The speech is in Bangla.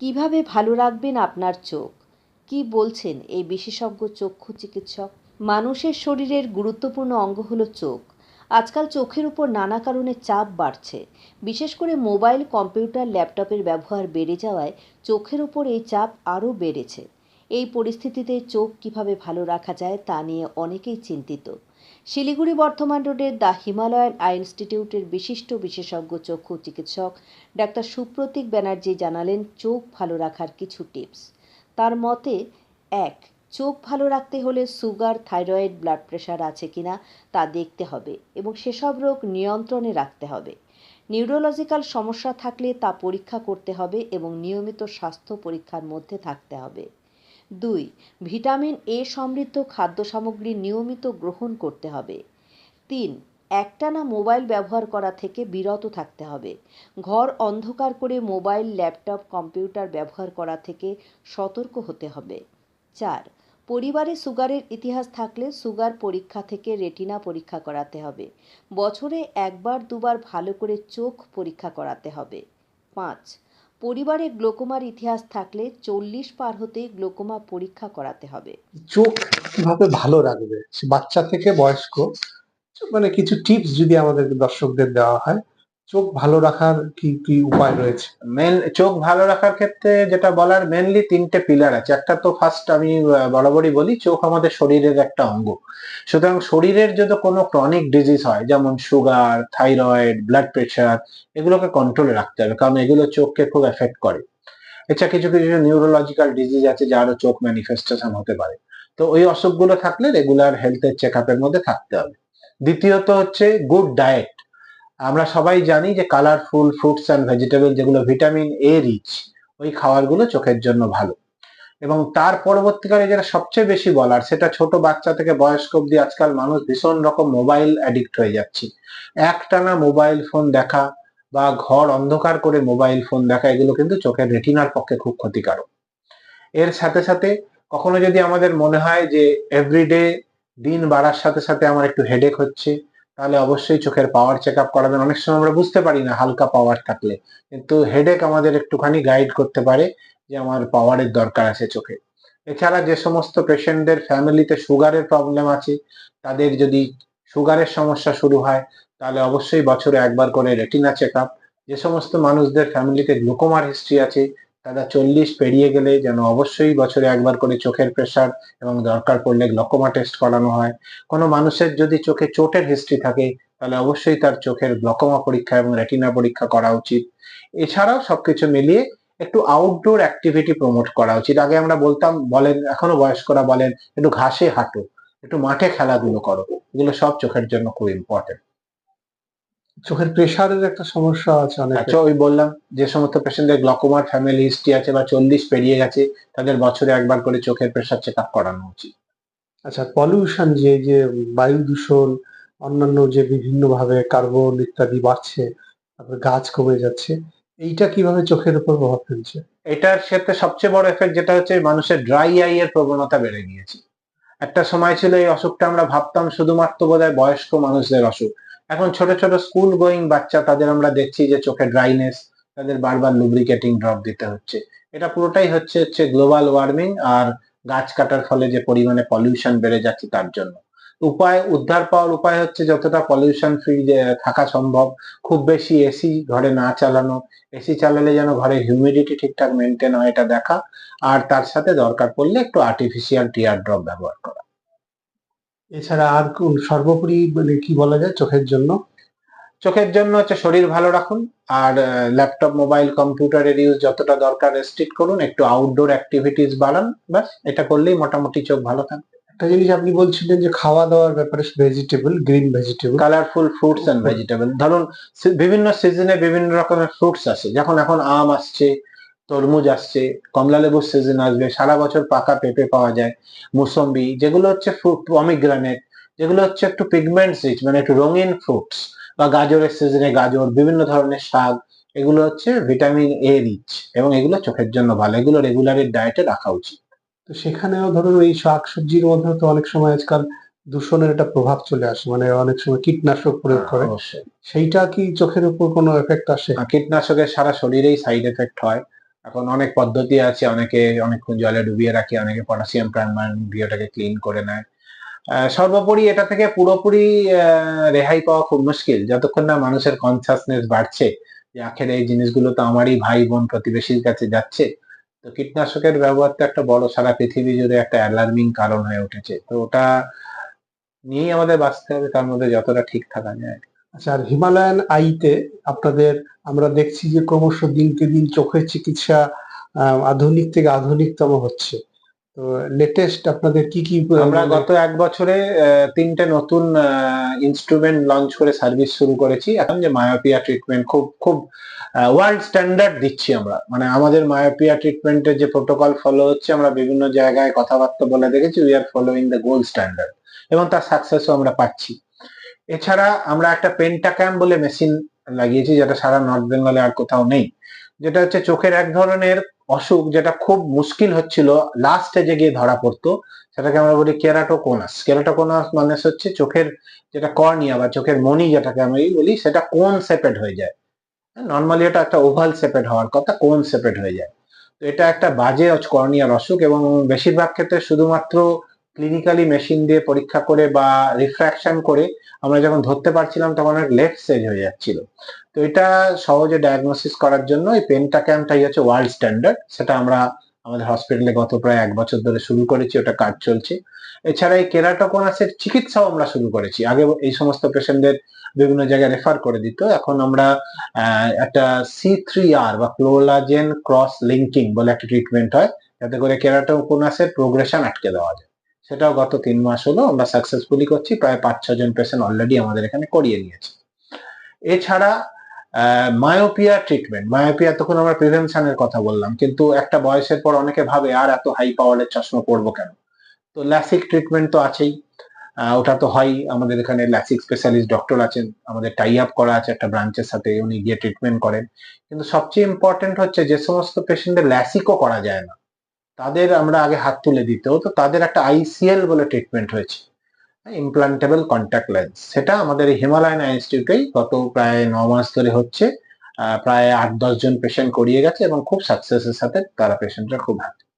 কীভাবে ভালো রাখবেন আপনার চোখ? কি বলছেন এই বিশেষজ্ঞ চক্ষু চিকিৎসক? মানুষের শরীরের গুরুত্বপূর্ণ অঙ্গ হলো চোখ। আজকাল চোখের উপর নানা কারণে চাপ বাড়ছে। বিশেষ করে মোবাইল, কম্পিউটার, ল্যাপটপের ব্যবহার বেড়ে যাওয়ায় চোখের উপর এই চাপ আরও বেড়েছে। এই পরিস্থিতিতে চোখ কীভাবে ভালো রাখা যায় তা নিয়ে অনেকেই চিন্তিত। শিলিগুড়ি বর্ধমান রোডের দ্য হিমালয়ান আই ইনস্টিটিউটের বিশিষ্ট বিশেষজ্ঞ চক্ষু চিকিৎসক ডাক্তার সুপ্রতীক ব্যানার্জি জানালেন, চোখ ভালো রাখার কিছু টিপস। তার মতে, এক, চোখ ভালো রাখতে হলে সুগার, থাইরয়েড ব্লাড প্রেশার আছে কিনা তা দেখতে হবে এবং সেসব রোগ নিয়ন্ত্রণে রাখতে হবে। নিউরোলজিক্যাল সমস্যা থাকলে তা পরীক্ষা করতে হবে এবং নিয়মিত স্বাস্থ্য পরীক্ষার মধ্যে থাকতে হবে। দুই, ভিটামিন এ সমৃদ্ধ খাদ্য সামগ্রী নিয়মিত গ্রহণ করতে হবে। তিন, একটানা মোবাইল ব্যবহার করা থেকে বিরত থাকতে হবে। ঘর অন্ধকার করে মোবাইল, ল্যাপটপ, কম্পিউটার ব্যবহার করা থেকে সতর্ক হতে হবে। চার, পরিবারে সুগারের ইতিহাস থাকলে সুগার পরীক্ষা থেকে রেটিনা পরীক্ষা করাতে হবে। বছরে একবার, দুবার ভালো করে চোখ পরীক্ষা করাতে হবে। পাঁচ পরিবারে গ্লোকোমার ইতিহাস থাকলে চল্লিশ পার হতেই গ্লোকোমা পরীক্ষা করাতে হবে। চোখ কীভাবে ভালো রাখবে? বাচ্চা থেকে বয়স্ক মানে কিছু টিপস যদি আমাদের দর্শকদের দেওয়া হয়। চোখ ভালো রাখার কি কি উপায় রয়েছে? মেন চোখ ভালো রাখার ক্ষেত্রে যেটা বলার মেনলি তিনটে পিলার আছে। একটা তো ফার্স্ট আমি বরাবরই বলি, চোখ আমাদের শরীরের একটা অঙ্গ। সুতরাং শরীরের যদি কোনো ক্রনিক ডিজিজ হয়, যেমন সুগার থাইরয়েড ব্লাড প্রেশার এগুলোকে কন্ট্রোলে রাখতে হবে, কারণ এগুলো চোখকে খুব এফেক্ট করে। এছাড়া কিছু কিছু নিউরোলজিক্যাল ডিজিজ আছে যারও চোখ ম্যানিফেস্টেশন হতে পারে। তো ওই অসুখগুলো থাকলে রেগুলার হেলথের চেক আপের মধ্যে থাকতে হবে। দ্বিতীয়ত হচ্ছে গুড ডায়েট আমরা সবাই জানি যে কালারফুল ফ্রুটস অ্যান্ড ভেজিটেবল যেগুলো ভিটামিন এ রিচ ওই খাবারগুলো চোখের জন্য ভালো। এবং তার পরবর্তীকালে যেটা সবচেয়ে বেশি বলার, সেটা ছোট বাচ্চা থেকে বয়স্ক অব্দি আজকাল মানুষ ভীষণ রকম মোবাইল অ্যাডিক্ট হয়ে যাচ্ছে। একটানা মোবাইল ফোন দেখা বা ঘর অন্ধকার করে মোবাইল ফোন দেখা, এগুলো কিন্তু চোখের রেটিনার পক্ষে খুব ক্ষতিকারক। এর সাথে সাথে কখনো যদি আমাদের মনে হয় যে এভরিডে দিন বাড়ার সাথে সাথে আমার একটু হেডেক হচ্ছে তাহলে অবশ্যই চোখের পাওয়ার চেক আপ করাবেন। অনেক সময় আমরা বুঝতে পারি না হালকা পাওয়ার থাকলে। কিন্তু হেডেক আমাদের একটুখানি গাইড করতে পারে যে আমার পাওয়ারের দরকার আছে চোখে। এছাড়া যে সমস্ত পেশেন্টদের ফ্যামিলিতে সুগারের প্রবলেম আছে, তাদের যদি সুগারের সমস্যা শুরু হয়, তাহলে অবশ্যই বছরে একবার করে রেটিনা চেক আপ যে সমস্ত মানুষদের ফ্যামিলিতে গ্লুকোমার হিস্ট্রি আছে তারা চল্লিশ পেরিয়ে গেলে যেন অবশ্যই বছরে একবার করে চোখের প্রেশার এবং দরকার পড়লে গ্লকোমা টেস্ট করানো হয়। কোনো মানুষের যদি চোখে চোটের হিস্ট্রি থাকে, তাহলে অবশ্যই তার চোখের গ্লকোমা পরীক্ষা এবং রেটিনা পরীক্ষা করা উচিত। এছাড়াও সবকিছু মিলিয়ে একটু আউটডোর অ্যাক্টিভিটি প্রমোট করা উচিত। আগে আমরা বলতাম, বলেন, এখনও বয়স্করা বলেন, একটু ঘাসে হাঁটো, একটু মাঠে খেলাধুলো করো। এগুলো সব চোখের জন্য খুব ইম্পর্টেন্ট চোখের প্রেশারের একটা সমস্যা আছে অনেক আচ্ছা ওই বললাম যে সমস্ত পেশেন্টদের গ্লকোমার ফ্যামিলি হিস্ট্রি আছে বা চল্লিশ পেরিয়ে গেছে তাদের বছরে একবার করে চোখের প্রেশার চেক আপ করানো উচিত। আচ্ছা পলিউশন যে যে বায়ু দূষণ অন্যান্য যে বিভিন্ন ভাবে কার্বন ইত্যাদি বাড়ছে তারপর গাছ কমে যাচ্ছে এইটা কীভাবে চোখের উপর প্রভাব ফেলছে? এটার ক্ষেত্রে সবচেয়ে বড় এফেক্ট যেটা হচ্ছে মানুষের ড্রাই আই এর প্রবণতা বেড়ে গিয়েছে। একটা সময় ছিল এই অসুখটা আমরা ভাবতাম শুধুমাত্র বোধহয় বয়স্ক মানুষদের অসুখ। এখন ছোট ছোট স্কুল গোয়িং বাচ্চা, তাদের আমরা দেখছি যে চোখে ড্রাইনেস তাদের বারবার লুব্রিকেটিং ড্রপ দিতে হচ্ছে। এটা পুরোটাই হচ্ছে হচ্ছে গ্লোবাল ওয়ার্মিং আর গাছ কাটার ফলে যে পরিমাণে পলিউশন বেড়ে যাচ্ছে তার জন্য। উপায়, উদ্ধার পাওয়ার উপায় হচ্ছে যতটা পলিউশন ফ্রি থাকা সম্ভব, খুব বেশি এসি ঘরে না চালানো। এসি চালালে যেন ঘরে হিউমিডিটি ঠিকঠাক মেনটেন হয় এটা দেখা। আর তার সাথে দরকার পড়লে একটু আর্টিফিশিয়াল টিয়ার ড্রপ ব্যবহার করা। এছাড়া আর কোন সর্বোপরি মানে কি বলা যায় চোখের জন্য? চোখের জন্য হচ্ছে শরীর ভালো রাখুন আর ল্যাপটপ মোবাইল কম্পিউটারের ইউজ যতটা দরকার রেস্ট্রিক্ট করুন একটু আউটডোর অ্যাক্টিভিটিস বাড়ান ব্যাস এটা করলেই মোটামুটি চোখ ভালো থাকবে। একটা জিনিস আপনি বলছিলেন যে খাওয়া দাওয়ার ব্যাপারে vegetable green vegetable colourful fruits and vegetable ধরুন বিভিন্ন সিজনে বিভিন্ন রকমের ফ্রুটস আসে। যখন এখন আম আসছে তরমুজ আসছে কমলা লেবুর সিজন আসবে সারা বছর পাকা পেঁপে পাওয়া যায় মুসম্বি যেগুলো হচ্ছে পমিগ্রানেট যেগুলো হচ্ছে একটু পিগমেন্ট রিচ মানে একটু রঙিন ফ্রুটস বা গাজরের সিজনে গাজর বিভিন্ন ধরনের শাক এগুলো হচ্ছে ভিটামিন এ রিচ এবং এগুলো চোখের জন্য ভালো এগুলো রেগুলারের ডায়েটে রাখা উচিত। তো সেখানেও ধরুন এই শাক সবজির মধ্যে তো অনেক সময় আজকাল দূষণের একটা প্রভাব চলে আসে মানে অনেক সময় কীটনাশক প্রয়োগ করে সেইটা কি চোখের উপর কোনো এফেক্ট আসে? কীটনাশকের সারা শরীরেই সাইড এফেক্ট হয়। এখন অনেক পদ্ধতি আছে, অনেকে অনেকক্ষণ জলে ডুবিয়ে রাখে, অনেকে পটাশিয়াম প্রাইমার দিয়ে ক্লিন করে নেয়। সর্বোপরি এটা থেকে পুরোপুরি রেহাই পাওয়া খুব মুশকিল। যতক্ষণ না মানুষের কনসাসনেস বাড়ছে, যে আখের এই জিনিসগুলো তো আমারই ভাই বোন প্রতিবেশীর কাছে যাচ্ছে, তো কীটনাশকের ব্যবহার তো একটা বড়, সারা পৃথিবী জুড়ে একটা অ্যালার্মিং কারণ হয়ে উঠেছে। তো ওটা নিয়েই আমাদের বাঁচতে হবে, তার মধ্যে যতটা ঠিক থাকা যায়। আচ্ছা আর হিমালয়ান আইতে আপনাদের আমরা দেখছি যে ক্রমশ দিনকে দিন চোখের চিকিৎসা আধুনিক থেকে আধুনিকতম হচ্ছে। তো লেটেস্ট আপনাদের কি কি আমরা মানে- গত এক বছরে তিনটে নতুন ইনস্ট্রুমেন্ট লঞ্চ করে সার্ভিস শুরু করেছি। এখন যে মায়োপিয়া ট্রিটমেন্ট খুব খুব ওয়ার্ল্ড স্ট্যান্ডার্ড দিচ্ছি আমরা। মানে আমাদের মায়োপিয়া ট্রিটমেন্টের যে প্রোটোকল ফলো হচ্ছে আমরা বিভিন্ন জায়গায় কথাবার্তা বলে দেখেছি we are following the gold standard এবং তার সাকসেসও আমরা পাচ্ছি। এছাড়া আমরা একটা পেন্টাক্যাম বলে মেশিন লাগিয়েছি, যেটা সারা নর্থ বেঙ্গলে আর কোথাও নেই, যেটা হচ্ছে চোখের এক ধরনের অসুখ, যেটা খুব মুশকিল হচ্ছিল লাস্ট স্টেজে গিয়ে ধরা পড়তো, সেটাকে আমরা বলি কেরাটোকোনাস কেরাটোকোনাস মানে হচ্ছে চোখের যেটা কর্নিয়া বা চোখের মনি যেটাকে আমি বলি, সেটা কোন সেপেড হয়ে যায়। নর্মালি এটা একটা ওভাল সেপেড হওয়ার কথা, কোন সেপেড হয়ে যায়। তো এটা একটা বাজে কর্নিয়ার অসুখ এবং বেশিরভাগ ক্ষেত্রে শুধুমাত্র ক্লিনিক্যালি মেশিন দিয়ে পরীক্ষা করে বা রিফ্র্যাকশন করে আমরা যখন ধরতে পারছিলাম তখন অনেক লেট স্টেজ হয়ে যাচ্ছিল। তো এটা সহজে ডায়াগনোসিস করার জন্য এই পেন্টাক্যামটাই হচ্ছে ওয়ার্ল্ড স্ট্যান্ডার্ড সেটা আমরা আমাদের হসপিটালে গত প্রায় এক বছর ধরে শুরু করেছি, ওটা কাজ চলছে। এছাড়া এই কেরাটোকোনাসের চিকিৎসাও আমরা শুরু করেছি। আগে এই সমস্ত পেশেন্টদের বিভিন্ন জায়গায় রেফার করে দিত। এখন আমরা একটা সি থ্রি আর বা ক্লোলাজেন ক্রস লিঙ্কিং বলে একটা ট্রিটমেন্ট হয়। যাতে করে কেরাটোকোনাসের প্রোগ্রেশন আটকে দেওয়া যায়। সেটাও গত তিন মাস হলো আমরা সাকসেসফুলি করছি, প্রায় পাঁচ ছজন পেশেন্ট অলরেডি আমাদের এখানে করিয়ে নিয়েছে। এছাড়া মায়োপিয়া ট্রিটমেন্ট মায়োপিয়া তখন আমরা প্রিভেনশনের কথা বললাম, কিন্তু একটা বয়সের পর অনেকে ভাবে, আর এত হাই পাওয়ারের চশমা পরবো কেন? তো ল্যাসিক ট্রিটমেন্ট তো আছেই ওটা তো হয়, আমাদের এখানে ল্যাসিক স্পেশালিস্ট ডক্টর আছেন, আমাদের টাই আপ করা আছে একটা ব্রাঞ্চের সাথে, উনি গিয়ে ট্রিটমেন্ট করেন। কিন্তু সবচেয়ে ইম্পর্টেন্ট হচ্ছে যে, সমস্ত পেশেন্টের ল্যাসিকও করা যায় না। তাদের আমরা আগে হাত তুলে দিতে তো তাদের একটা আইসিএল বলে ট্রিটমেন্ট হয়েছে। ইমপ্লান্টেবল কন্ট্যাক্ট লেন্স সেটা আমাদের হিমালয়ান ইনস্টিটিউটেই গত প্রায় ন মাস ধরে হচ্ছে। প্রায় আট দশ জন পেশেন্ট করিয়ে গেছে এবং খুব সাকসেসের সাথে তারা পেশেন্টরা খুব happy।